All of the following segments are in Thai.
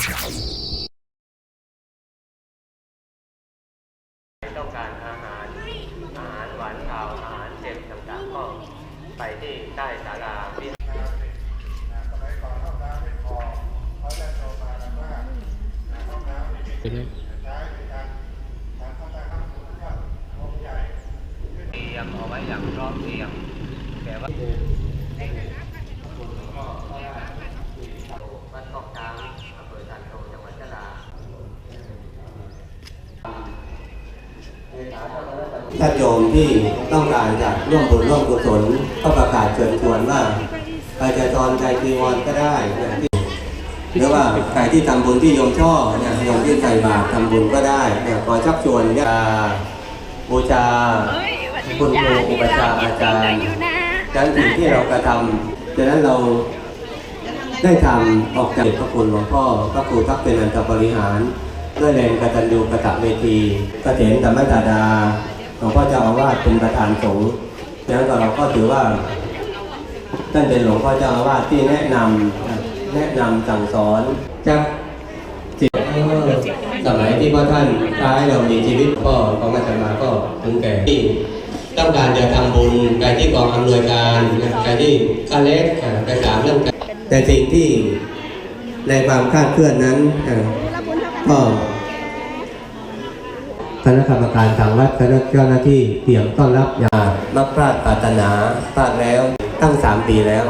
ต้องการอาหาร อาหารหวานขาว อาหารเจ็บต่างๆ ก็ไปที่ใต้ศาลาวิหารเตรียมเอาไว้อย่างพร้อมเพรียงแต่ว่าวัดตอกกลางอำเภอสันโตจังหวัดยะลา ญาติโยมที่ต้องการจะร่วมบุญร่วมกุศลก็ประกาศเชิญชวนว่าใครจะตอนใจจีวรก็ได้นะหรือว่าใครที่ทำบุญที่โยมชอบเนี่ยโยมที่ใส่บาตรทำบุญก็ได้เนี่ยขอชักชวนเนี่ยบูชาคุณครูอุปชาอาจารย์ดังสิ่งที่เรากระทำฉะนั้นเราได้ทำออกจากพระคุณหลวงพ่อพระครูทักเป็นอันตบริหาร ด้วยแรงกตัญญูกตเวทีกเถนธรรมดาดา หลวงพ่อเจ้าอาวาสเป็นประธานสงฆ์ดังนั้นเราก็ถือว่าท่านเป็นหลวงพ่อเจ้าอาวาสที่แนะนำแนะนำสั่งสอนจากจิตสมัยที่พ่อท่านท้ายเรามีชีวิตพ่อของอาจารย์มาก็ถึงแก่ที่ต้องการจะทำบุญไปที่กองอำนวยการไปที่ข้าเล็กไปถามเรื่องการแต่สิ่งที่ในความคาดเคลื่อนนั้นเอ่อก็ คณะกรรมการทางวัดคณะเจ้าหน้าที่เตรียมต้อนรับอย่างมักพลาดปรารถนาพลาดแล้วตั้งสามปีแล้ว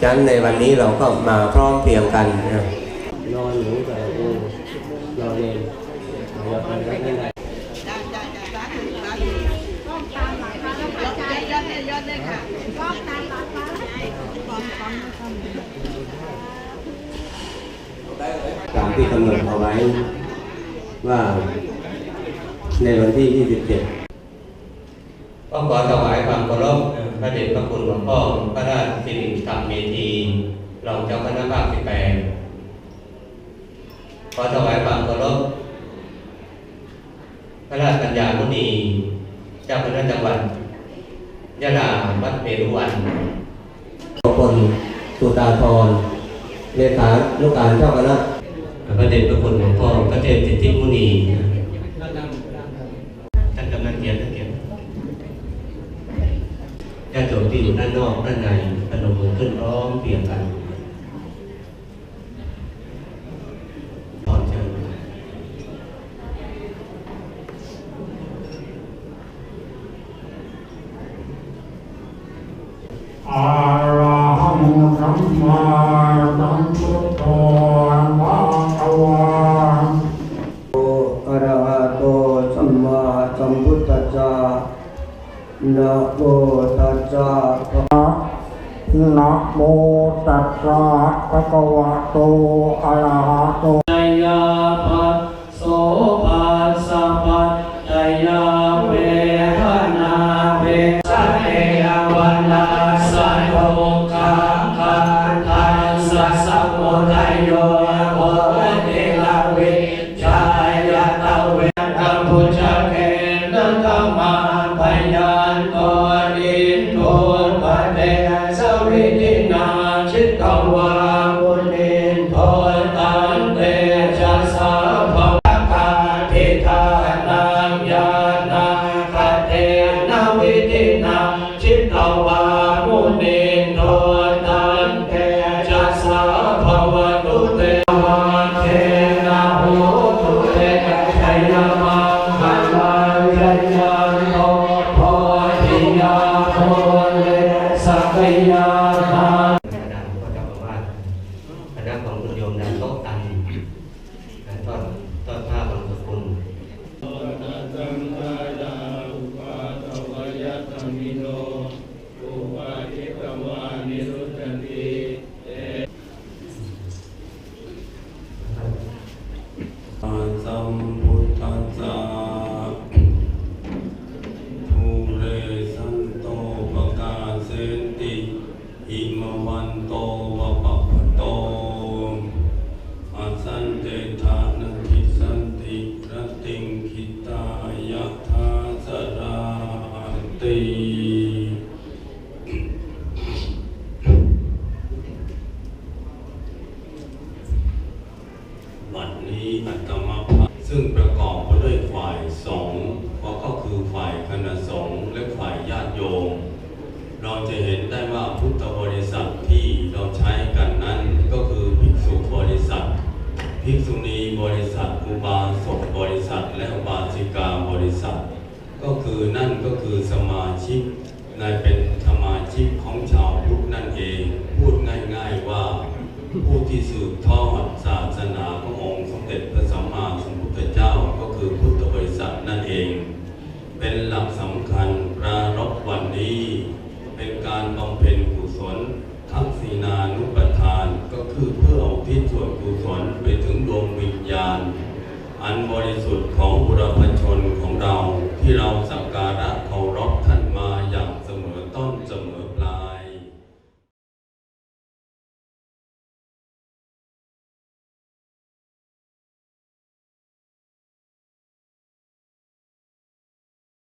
ฉะนั้นในวันนี้เราก็มาพร้อมเพรียงกันนอนหนูกับกูนอนเองนอนกันก็ได้ตามที่กำหนดเอาไว้ว่า ในวันที่ 27 ก็ขอถวายความเคารพพระเดชพระคุณหลวงพ่อพระราชสิริธรรมเมธีรองเจ้าคณะภาคที่แปดขอถวายความเคารพพระราชปัญญามุนีเจ้าคณะจังหวัดยะลาวัดเมรุวันคนสุตาธรเลขานุการเจ้าคณะพระเดชพระคุณหลวงพ่อพระเทพสิทธิมุนี ท่านกำนันเกียรติท่านเกียรติญาติโยมที่อยู่ด้านนอกด้านในพนมมือขึ้นร้องเปรียงกัน โมตัสสะนะโมตัสสะภะคะวะโตอะระหะโตยาภะโสปัสสะปัจจยา อัตมาภาพซึ่งประกอบไปด้วยฝ่ายสงฆ์ก็คือฝ่ายคณะสงฆ์และฝ่ายญาติโยม เราจะเห็นได้ว่าพุทธบริษัทที่เราใช้กันนั้นก็คือภิกษุบริษัทภิกษุณีบริษัทอุบาสกบริษัท และอุบาสิกาบริษัท ก็คือนั่นก็คือสมาชิกในเป็นสมาชิกของชาวพุทธนั่นเอง พูดง่ายๆว่า ผู้ที่สืบทอด สำคัญประรบวันนี้ เป็นการบำเพ็ญ